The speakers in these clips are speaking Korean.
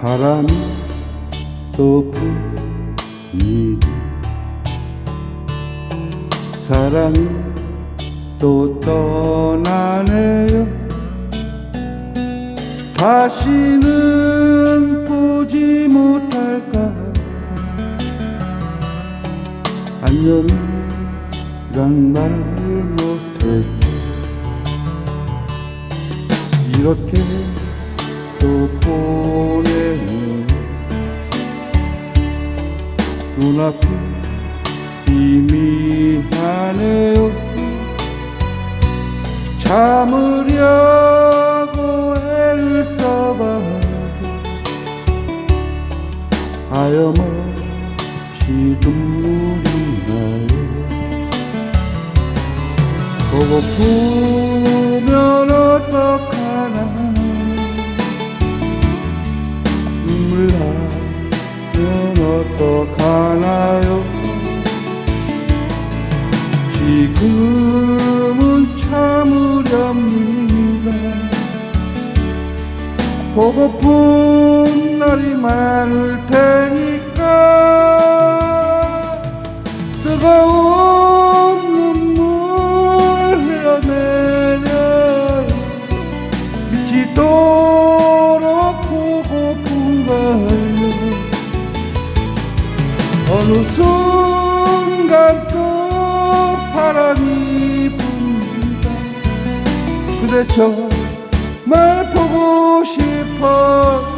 바람이 또 부니 사랑이 또 떠나네요. 다시는 보지 못할까. 안녕이란 말 못했죠 이렇게 또 보내 눈앞이 희미하네요. 참으려고 애를 써봐도 하염없이 눈물이 나요. 보고프 지금은 참으렵니다. 보고픈 날이 많을 테니까 뜨거운 눈물 흘려내려 미치도록 보고픈걸요 어느 순간 또 바람이 붑니다 그대 정말 보고 싶어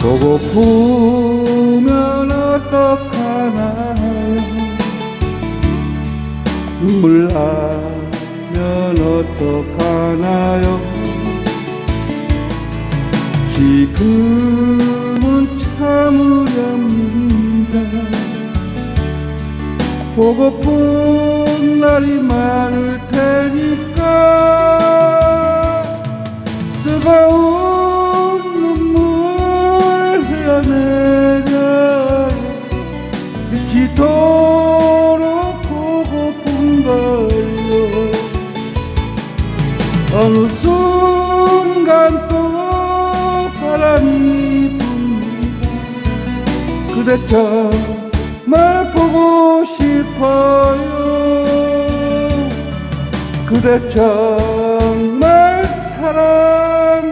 보고프면 어떡하나요 눈물 나면 어떡하나요? 지금은 참으렵니다 보고픈 날이 많을 테니까. 뜨거운 걸요 어느 순간 또 바람이 붑니다 그대 정말 보고 싶어요. 그대 정말 사랑합니다